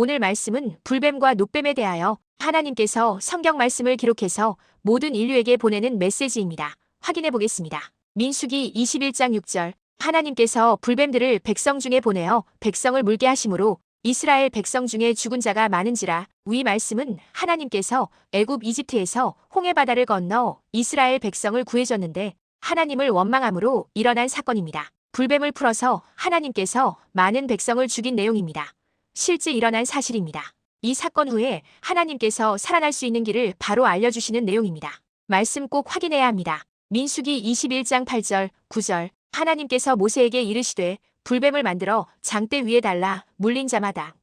오늘 말씀은 불뱀과 노뱀에 대하여 하나님께서 성경 말씀을 기록해서 모든 인류에게 보내는 메시지입니다. 확인해 보겠습니다. 민수기 21장 6절 하나님께서 불뱀들을 백성 중에 보내어 백성을 물게 하심으로 이스라엘 백성 중에 죽은 자가 많은지라 위 말씀은 하나님께서 애굽 이집트에서 홍해 바다를 건너 이스라엘 백성을 구해줬는데 하나님을 원망함으로 일어난 사건입니다. 불뱀을 풀어서 하나님께서 많은 백성을 죽인 내용입니다. 실제 일어난 사실입니다. 이 사건 후에 하나님께서 살아날 수 있는 길을 바로 알려주시는 내용입니다. 말씀 꼭 확인해야 합니다. 민수기 21장 8절, 9절 하나님께서 모세에게 이르시되 불뱀을 만들어 장대 위에 달라 물린 자마다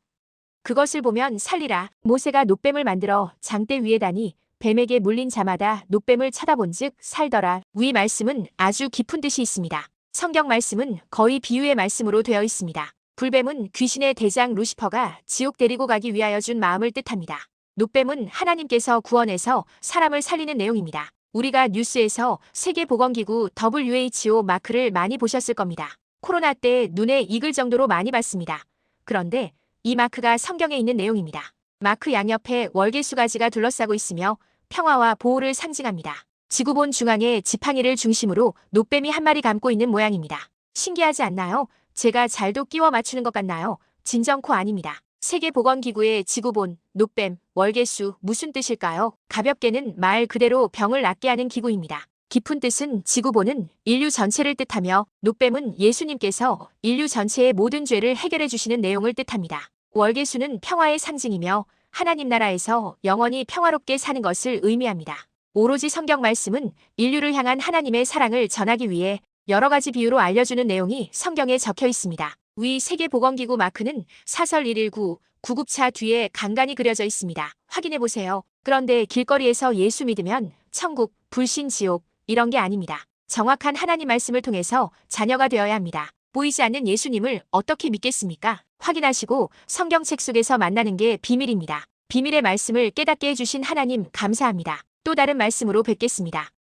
그것을 보면 살리라 모세가 노뱀을 만들어 장대 위에 다니 뱀에게 물린 자마다 노뱀을 쳐다본즉 살더라 위 말씀은 아주 깊은 뜻이 있습니다. 성경 말씀은 거의 비유의 말씀으로 되어 있습니다. 불뱀은 귀신의 대장 루시퍼가 지옥 데리고 가기 위하여 준 마음을 뜻합니다. 노뱀은 하나님께서 구원해서 사람을 살리는 내용입니다. 우리가 뉴스에서 세계보건기구 WHO 마크를 많이 보셨을 겁니다. 코로나 때 눈에 익을 정도로 많이 봤습니다. 그런데 이 마크가 성경에 있는 내용입니다. 마크 양옆에 월계수가지가 둘러싸고 있으며 평화와 보호를 상징합니다. 지구본 중앙에 지팡이를 중심으로 노뱀이 한 마리 감고 있는 모양입니다. 신기하지 않나요? 제가 잘도 끼워 맞추는 것 같나요? 진정코 아닙니다. 세계보건기구의 지구본, 노뱀, 월계수 무슨 뜻일까요? 가볍게는 말 그대로 병을 낫게 하는 기구입니다. 깊은 뜻은 지구본은 인류 전체를 뜻하며 노뱀은 예수님께서 인류 전체의 모든 죄를 해결해 주시는 내용을 뜻합니다. 월계수는 평화의 상징이며 하나님 나라에서 영원히 평화롭게 사는 것을 의미합니다. 오로지 성경 말씀은 인류를 향한 하나님의 사랑을 전하기 위해 여러 가지 비유로 알려주는 내용이 성경에 적혀 있습니다. 위 세계보건기구 마크는 사설 119 구급차 뒤에 간간히 그려져 있습니다. 확인해 보세요. 그런데 길거리에서 예수 믿으면 천국, 불신 지옥 이런 게 아닙니다. 정확한 하나님 말씀을 통해서 자녀가 되어야 합니다. 보이지 않는 예수님을 어떻게 믿겠습니까? 확인하시고 성경책 속에서 만나는 게 비밀입니다. 비밀의 말씀을 깨닫게 해주신 하나님 감사합니다. 또 다른 말씀으로 뵙겠습니다.